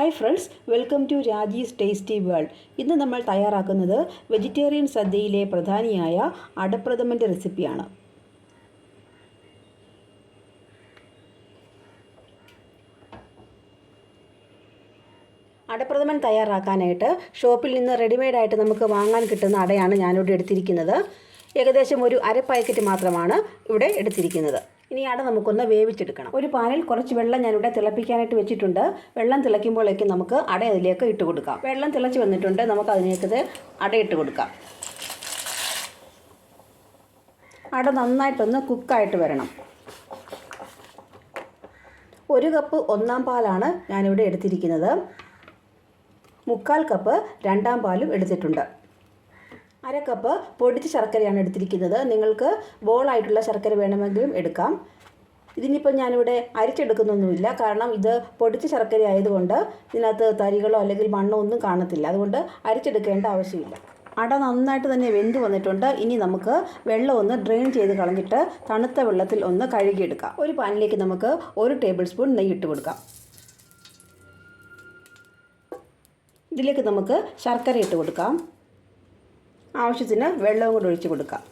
Hi friends welcome to Raji's tasty world ഇന്ന് നമ്മൾ തയ്യാറാക്കുന്നത് വെജിറ്റേറിയൻ സദ്യയിലെ പ്രധാനിയായ അടപ്രഥമന്റെ റെസിപ്പിയാണ് അടപ്രഥമൻ തയ്യാറാക്കാനായിട്ട് ഷോപ്പിൽ നിന്ന് റെഡിമെയ്ഡായിട്ട് നമുക്ക് വാങ്ങാൻ കിട്ടുന്ന അടയാണ് ഞാനിവിടെ എടുത്തിരിക്കുന്നത്. ഏകദേശം ഒരു അര പാക്കറ്റ് മാത്രമാണ് ഇവിടെ എടുത്തിരിക്കുന്നത്. ഇനി അട നമുക്കൊന്ന് വേവിച്ചെടുക്കണം. ഒരു പാനിൽ കുറച്ച് വെള്ളം ഞാനിവിടെ തിളപ്പിക്കാനായിട്ട് വെച്ചിട്ടുണ്ട്. വെള്ളം തിളയ്ക്കുമ്പോഴേക്കും നമുക്ക് അട അതിലേക്ക് ഇട്ട് കൊടുക്കാം. വെള്ളം തിളച്ച് വന്നിട്ടുണ്ട്. നമുക്ക് അതിലേക്ക് അട ഇട്ട് കൊടുക്കാം. അട നന്നായിട്ടൊന്ന് കുക്കായിട്ട് വരണം. ഒരു കപ്പ് ഒന്നാം പാലാണ് ഞാനിവിടെ എടുത്തിരിക്കുന്നത്. മുക്കാൽ കപ്പ് രണ്ടാം പാലും എടുത്തിട്ടുണ്ട്. അര കപ്പ് പൊടിച്ച ശർക്കരയാണ് എടുത്തിരിക്കുന്നത്. നിങ്ങൾക്ക് ബോളായിട്ടുള്ള ശർക്കര വേണമെങ്കിലും എടുക്കാം. ഇതിനിപ്പോൾ ഞാനിവിടെ അരിച്ചെടുക്കുന്നൊന്നുമില്ല. കാരണം ഇത് പൊടിച്ച ശർക്കര ആയതുകൊണ്ട് ഇതിനകത്ത് തരികളോ അല്ലെങ്കിൽ മണ്ണോ ഒന്നും കാണത്തില്ല. അതുകൊണ്ട് അരിച്ചെടുക്കേണ്ട ആവശ്യമില്ല. അട നന്നായിട്ട് തന്നെ വെന്ത് വന്നിട്ടുണ്ട്. ഇനി നമുക്ക് വെള്ളം ഒന്ന് ഡ്രെയിൻ ചെയ്ത് കളഞ്ഞിട്ട് തണുത്ത വെള്ളത്തിൽ ഒന്ന് കഴുകിയെടുക്കാം. ഒരു പാനിലേക്ക് നമുക്ക് ഒരു ടേബിൾ സ്പൂൺ നെയ്യ് ഇട്ട് കൊടുക്കാം. ഇതിലേക്ക് നമുക്ക് ശർക്കര ഇട്ട് കൊടുക്കാം. ആവശ്യത്തിന് വെള്ളവും കൂടി ഒഴിച്ച് കൊടുക്കാം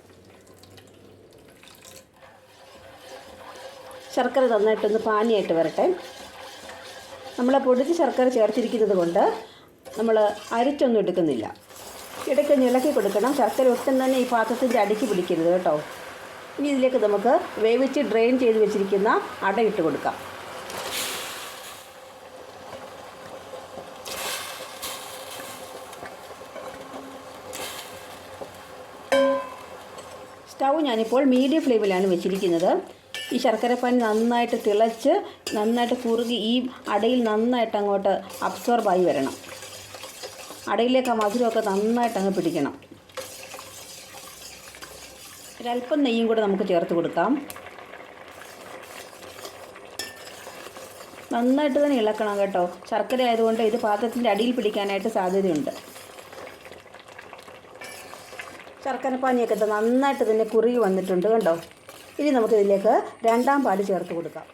ശർക്കര നന്നായിട്ടൊന്ന് പാനിയായിട്ട് വരട്ടെ. നമ്മൾ പൊടിച്ച് ശർക്കര ചേർത്തിരിക്കുന്നത് കൊണ്ട് നമ്മൾ അരിച്ചൊന്നും എടുക്കുന്നില്ല. ഇടയ്ക്ക് ഇളക്കി കൊടുക്കണം. ശർക്കര ഒട്ടും തന്നെ ഈ പാത്രത്തിന്റെ അടിക്ക് പിടിക്കരുത് കേട്ടോ. ഇനി ഇതിലേക്ക് നമുക്ക് വേവിച്ച് ഡ്രെയിൻ ചെയ്ത് വെച്ചിരിക്കുന്ന അട ഇട്ട് കൊടുക്കാം. സ്റ്റൗ ഞാനിപ്പോൾ മീഡിയം ഫ്ലെയിമിലാണ് വെച്ചിരിക്കുന്നത്. ഈ ശർക്കരപ്പാനി നന്നായിട്ട് തിളച്ച് നന്നായിട്ട് കുറുകി ഈ അടയിൽ നന്നായിട്ട് അങ്ങോട്ട് അബ്സോർബായി വരണം. അടയിലേക്ക് ആ മധുരമൊക്കെ നന്നായിട്ട് അങ്ങ് പിടിക്കണം. ഒരല്പം നെയ്യും കൂടെ നമുക്ക് ചേർത്ത് കൊടുക്കാം. നന്നായിട്ട് തന്നെ ഇളക്കണം കേട്ടോ. ശർക്കര ആയതുകൊണ്ട് ഇത് പാത്രത്തിന്റെ അടിയിൽ പിടിക്കാനായിട്ട് സാധ്യതയുണ്ട്. ശർക്കരപ്പാനിയൊക്കെ ഇത് നന്നായിട്ട് തന്നെ കുറുകി വന്നിട്ടുണ്ട് കണ്ടോ? ഇനി നമുക്കിതിലേക്ക് രണ്ടാം പാൽ ചേർത്ത് കൊടുക്കാം.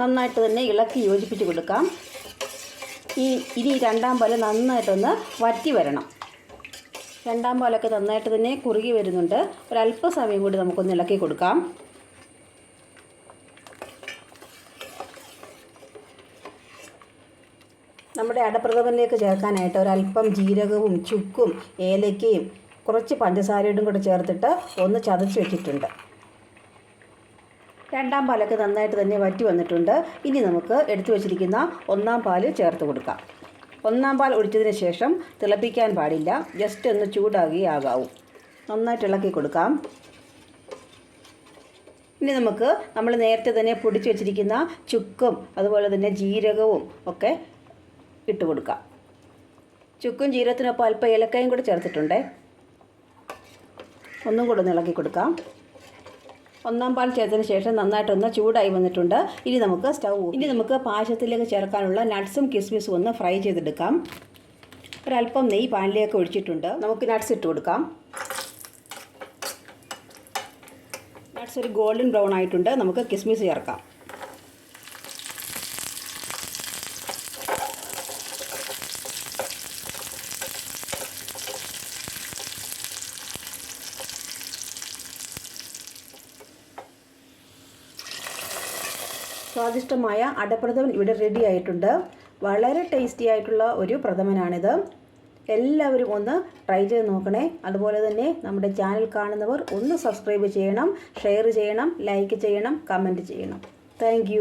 നന്നായിട്ട് തന്നെ ഇളക്കി യോജിപ്പിച്ച് കൊടുക്കാം. ഈ ഇനി രണ്ടാം പാൽ നന്നായിട്ടൊന്ന് വറ്റി വരണം. രണ്ടാം പാലൊക്കെ നന്നായിട്ട് തന്നെ കുറുകി വരുന്നുണ്ട്. ഒരല്പസമയം കൂടി നമുക്കൊന്ന് ഇളക്കി കൊടുക്കാം. നമ്മുടെ അടപ്രഥമനിലേക്ക് ചേർക്കാനായിട്ട് ഒരല്പം ജീരകവും ചുക്കും ഏലക്കയും കുറച്ച് പഞ്ചസാരയോടും കൂടെ ചേർത്തിട്ട് ഒന്ന് ചതച്ച് വെച്ചിട്ടുണ്ട്. രണ്ടാം പാലൊക്കെ നന്നായിട്ട് തന്നെ വറ്റി വന്നിട്ടുണ്ട്. ഇനി നമുക്ക് എടുത്തു വച്ചിരിക്കുന്ന ഒന്നാം പാൽ ചേർത്ത് കൊടുക്കാം. ഒന്നാം പാൽ ഒഴിച്ചതിന് ശേഷം തിളപ്പിക്കാൻ പാടില്ല. ജസ്റ്റ് ഒന്ന് ചൂടാകിയാകാവൂ നന്നായിട്ട് ഇളക്കി കൊടുക്കാം. ഇനി നമുക്ക് നമ്മൾ നേരത്തെ തന്നെ പൊടിച്ച് വെച്ചിരിക്കുന്ന ചുക്കും അതുപോലെ തന്നെ ജീരകവും ഒക്കെ ഇട്ട് കൊടുക്കാം. ചുക്കും ജീരകത്തിനൊപ്പം അല്പം ഏലക്കയും കൂടി ചേർത്തിട്ടുണ്ട്. ഒന്നും കൂടെ ഒന്ന് ഇളക്കി കൊടുക്കാം. ഒന്നാം പാൽ ചേർത്തതിന് ശേഷം നന്നായിട്ടൊന്ന് ചൂടായി വന്നിട്ടുണ്ട്. ഇനി നമുക്ക് സ്റ്റൗ ഇനി നമുക്ക് പായസത്തിലേക്ക് ചേർക്കാനുള്ള നട്ട്സും കിസ്മിസും ഒന്ന് ഫ്രൈ ചെയ്തെടുക്കാം. ഒരല്പം നെയ്യ് പാനിലേക്ക് ഒഴിച്ചിട്ടുണ്ട്. നമുക്ക് നട്ട്സ് ഇട്ട് കൊടുക്കാം. നട്ട്സ് ഒരു ഗോൾഡൻ ബ്രൗൺ ആയിട്ടുണ്ട്. നമുക്ക് കിസ്മിസ് ചേർക്കാം. സ്വാദിഷ്ടമായ അടപ്രഥമൻ ഇവിടെ റെഡി ആയിട്ടുണ്ട്. വളരെ ടേസ്റ്റി ആയിട്ടുള്ള ഒരു പ്രഥമനാണിത്. എല്ലാവരും ഒന്ന് ട്രൈ ചെയ്ത് നോക്കണേ. അതുപോലെ തന്നെ നമ്മുടെ ചാനൽ കാണുന്നവർ ഒന്ന് സബ്സ്ക്രൈബ് ചെയ്യണം ഷെയർ ചെയ്യണം ലൈക്ക് ചെയ്യണം കമന്റ് ചെയ്യണം. താങ്ക്